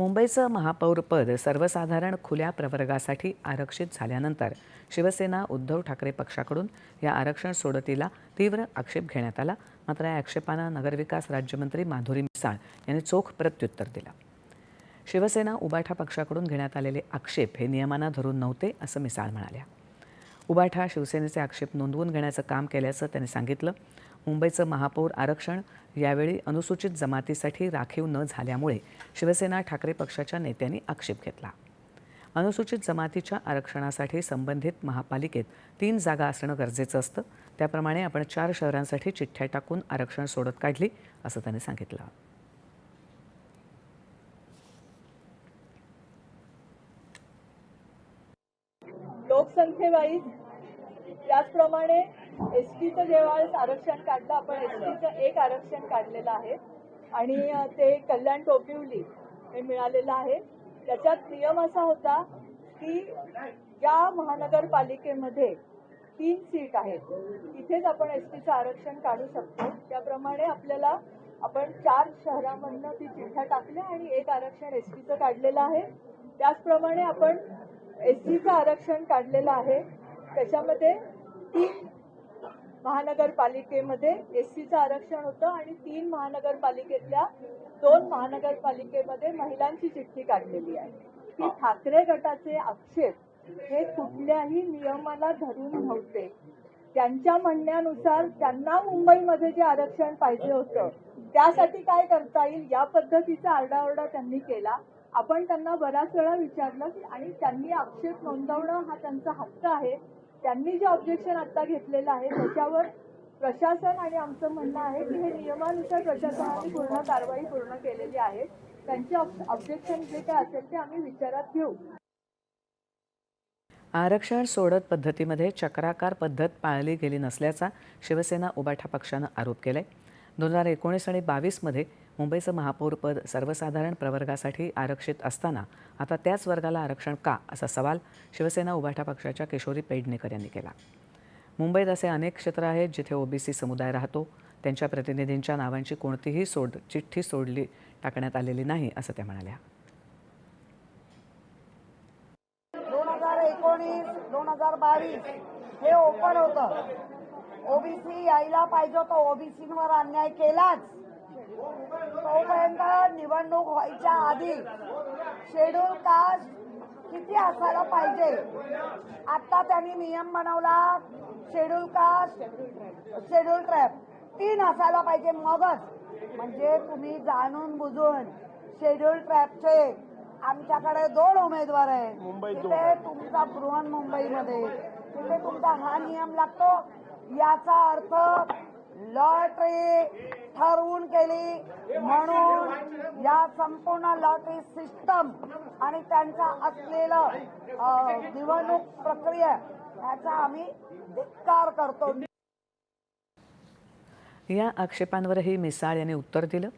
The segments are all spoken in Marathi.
मुंबईचं महापौरपद सर्वसाधारण खुल्या प्रवर्गासाठी आरक्षित झाल्यानंतर शिवसेना उद्धव ठाकरे पक्षाकडून या आरक्षण सोडतीला तीव्र आक्षेप घेण्यात आला. मात्र या आक्षेपांना नगरविकास राज्यमंत्री माधुरी मिसाळ यांनी चोख प्रत्युत्तर दिलं. शिवसेना उबाठा पक्षाकडून घेण्यात आलेले आक्षेप हे नियमांना धरून नव्हते असं मिसाळ म्हणाल्या. उबाठा शिवसेनेचे आक्षेप नोंदवून घेण्याचं काम केल्याचं त्यांनी सांगितलं. मुंबईचं महापौर आरक्षण यावेळी अनुसूचित जमातीसाठी राखीव न झाल्यामुळे शिवसेना ठाकरे पक्षाच्या नेत्यांनी आक्षेप घेतला. अनुसूचित जमातीच्या आरक्षणासाठी संबंधित महापालिकेत तीन जागा असणं गरजेचं असतं. त्याप्रमाणे आपण चार शहरांसाठी चिठ्ठ्या टाकून आरक्षण सोडत काढली असं त्यांनी सांगितलं. लोकसंख्येवाईज त्याचप्रमाणे एस टीचं जेव्हा आरक्षण काढलं आपण एस टीचं एक आरक्षण काढलेलं आहे. आणि ते कल्याण टोपिवली हे मिळालेलं आहे. त्याच्यात नियम असा होता की ज्या महानगरपालिकेमध्ये तीन सीट आहेत. तिथेच आपण एस टीचं आरक्षण काढू शकतो. त्याप्रमाणे आपल्याला आपण चार शहरामधनं ती चिठ्ठ्या टाकल्या आणि एक आरक्षण एस टीचं काढलेलं आहे. त्याचप्रमाणे आपण एस टीचं आरक्षण काढलेलं आहे. त्याच्यामध्ये तीन महानगरपालिकेमध्ये एस सीचं आरक्षण होतं आणि तीन महानगरपालिकेतल्या दोन महानगरपालिकेमध्ये महिलांची चिठ्ठी काढलेली आहे. की ठाकरे गटाचे आक्षेप हे कुठल्याही नियमाला धरून नव्हते. त्यांच्या म्हणण्यानुसार त्यांना मुंबईमध्ये जे आरक्षण पाहिजे होतं त्यासाठी काय करता येईल या पद्धतीचा आरडाओरडा त्यांनी केला. आपण त्यांना बऱ्याच वेळा विचारलं की आणि त्यांनी आक्षेप नोंदवणं हा त्यांचा हक्क आहे? त्यांनी जे ऑब्जेक्शन आता घेतलेलं आहे त्याच्यावर प्रशासन आणि आमचं म्हणणं आहे की हे नियमानुसार प्रशासनाने पूर्ण कारवाई पूर्ण केलेली आहे. त्यांचे ऑब्जेक्शन जे काय असेल ते आम्ही विचारात घेऊ. आरक्षण सोडत पद्धतीमध्ये चक्राकार पद्धत पाळली गेली नसल्याचा शिवसेना उबाठा पक्षानं आरोप केलाय. दोन हजार एकोणीस आणि बावीसमध्ये मुंबईचं महापौरपद सर्वसाधारण प्रवर्गासाठी आरक्षित असताना आता त्याच वर्गाला आरक्षण का असा सवाल शिवसेना उभाठा पक्षाच्या किशोरी पेडणेकर यांनी केला. मुंबईत असे अनेक क्षेत्र आहेत जिथे ओबीसी समुदाय राहतो. त्यांच्या प्रतिनिधींच्या नावांची कोणतीही सोड चिठ्ठी सोडली टाकण्यात आलेली नाही असं त्या म्हणाल्या. दोन हजार एकोणीस दोन हजार बावीस हे ओपन होतं. ओबीसी यायला पाहिजे होतं. ओबीसीवर अन्याय केलाच. तोपर्यंत निवडणूक व्हायच्या आधी शेड्यूल कास्ट किती असायला पाहिजे? आता त्यांनी नियम बनवला शेड्यूल कास्ट शेड्यूल ट्रॅप. तीन असायला पाहिजे मगच. म्हणजे तुम्ही जाणून बुजून शेड्यूल ट्रॅपचे आमच्याकडे दोन उमेदवार आहे तिथे तुमचा बृहन्मुंबईमध्ये तिथे तुमचा हा नियम लागतो. याचा अर्थ लॉटरी ठरवून केली. म्हणून या संपूर्ण लॉटरी सिस्टम आणि त्यांचा असलेलं निवडणूक प्रक्रिया याचा आम्ही धिक्कार करतो. या आक्षेपांवरही मिसाळ यांनी उत्तर दिलं.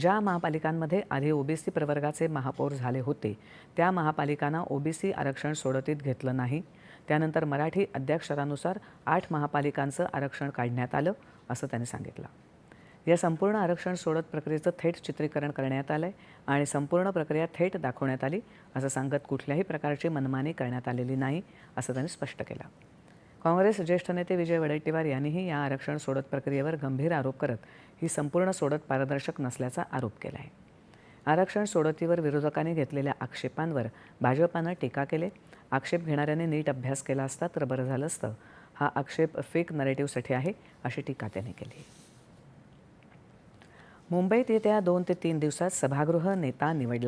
ज्या महापालिकांमध्ये आधी ओबीसी प्रवर्गाचे महापौर झाले होते त्या महापालिकांना ओबीसी आरक्षण सोडतीत घेतलं नाही. त्यानंतर मराठी अध्यक्षरानुसार आठ महापालिकांचं आरक्षण काढण्यात आलं असं त्यांनी सांगितलं. या संपूर्ण आरक्षण सोडत प्रक्रियेचं थेट चित्रीकरण करण्यात आलं आहे आणि संपूर्ण प्रक्रिया थेट दाखवण्यात आली असं सांगत कुठल्याही प्रकारची मनमानी करण्यात आलेली नाही असं त्यांनी स्पष्ट केलं. काँग्रेस ज्येष्ठ नेते विजय वडेट्टीवार यांनीही या आरक्षण सोडत प्रक्रियेवर गंभीर आरोप करत ही संपूर्ण सोडत पारदर्शक नसल्याचा आरोप केला आहे आरक्षण सोडतीवर विरोधकांनी घेतलेल्या आक्षेपांवर भाजपानं टीका केले. आक्षेप घेणाऱ्यांनी नीट अभ्यास केला असता तर बरं झालं असतं. हा आक्षेप फेक नरेटिव्हसाठी आहे अशी टीका त्यांनी केली. मुंबईत येत्या दोन ते तीन दिवसात सभागृह नेता निवडला